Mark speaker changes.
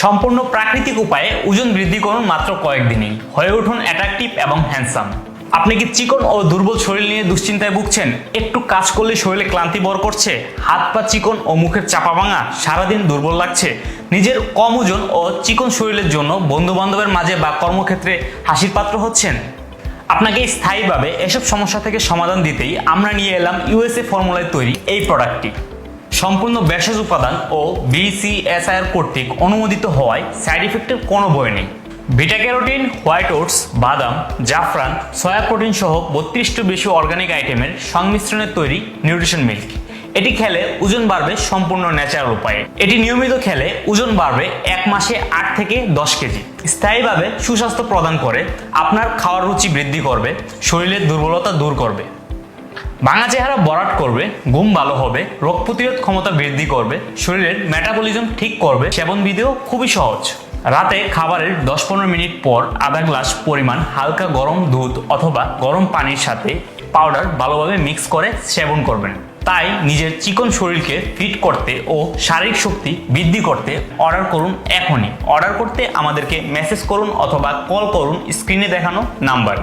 Speaker 1: সম্পূর্ণ প্রাকৃতিক উপায়ে ওজন বৃদ্ধি করুন মাত্র কয়েকদিনেই। হয়ে উঠুন অ্যাট্রাকটিভ এবং হ্যান্ডসাম আপনি কি চিকন ও দুর্বল শরীর নিয়ে দুশ্চিন্তায় ভুগছেন? একটু কাজ করলে শরীরে ক্লান্তি বর করছে? হাত পা চিকন ও মুখের চাপা ভাঙা, সারাদিন দুর্বল লাগছে? নিজের কম ওজন ও চিকন শরীরের জন্য বন্ধু বান্ধবের মাঝে বা কর্মক্ষেত্রে হাসির পাত্র হচ্ছেন? আপনাকে স্থায়ীভাবে এসব সমস্যা থেকে সমাধান দিতেই আমরা নিয়ে এলাম ইউএসএ ফর্মুলায় তৈরি এই প্রোডাক্টটি সম্পূর্ণ ভেষজ উপাদান ও বিসিএসআইআর কর্তৃক অনুমোদিত হওয়ায় সাইড ইফেক্টের কোনো বই নেই। বিটা ক্যারোটিন হোয়াইট ওটস, বাদাম, জাফরান, সয়া প্রোটিন সহ বত্রিশটি বেশি অর্গানিক আইটেমের সংমিশ্রণে তৈরি নিউট্রিশন মিল্ক এটি খেলে ওজন বাড়বে সম্পূর্ণ ন্যাচারাল উপায়ে। এটি নিয়মিত খেলে ওজন বাড়বে এক মাসে আট থেকে দশ কেজি। স্থায়ীভাবে সুস্বাস্থ্য প্রদান করে, আপনার খাওয়ার রুচি বৃদ্ধি করবে, শরীরের দুর্বলতা দূর করবে। ভাঙা চেহারা বরাট করবে, ঘুম ভালো হবে, রোগ প্রতিরোধ ক্ষমতা বৃদ্ধি করবে, শরীরের মেটাবলিজম ঠিক করবে, সেবন বিধিও খুবই সহজ। রাতে খাবারের দশ পনেরো মিনিট পর আধা গ্লাস পরিমাণ হালকা গরম দুধ অথবা গরম পানির সাথে পাউডার ভালোভাবে মিক্স করে সেবন করবেন। তাই নিজের চিকন শরীরকে ফিট করতে ও শারীরিক শক্তি বৃদ্ধি করতে অর্ডার করুন এখনই। অর্ডার করতে আমাদেরকে মেসেজ করুন অথবা কল করুন স্ক্রিনে দেখানো নাম্বার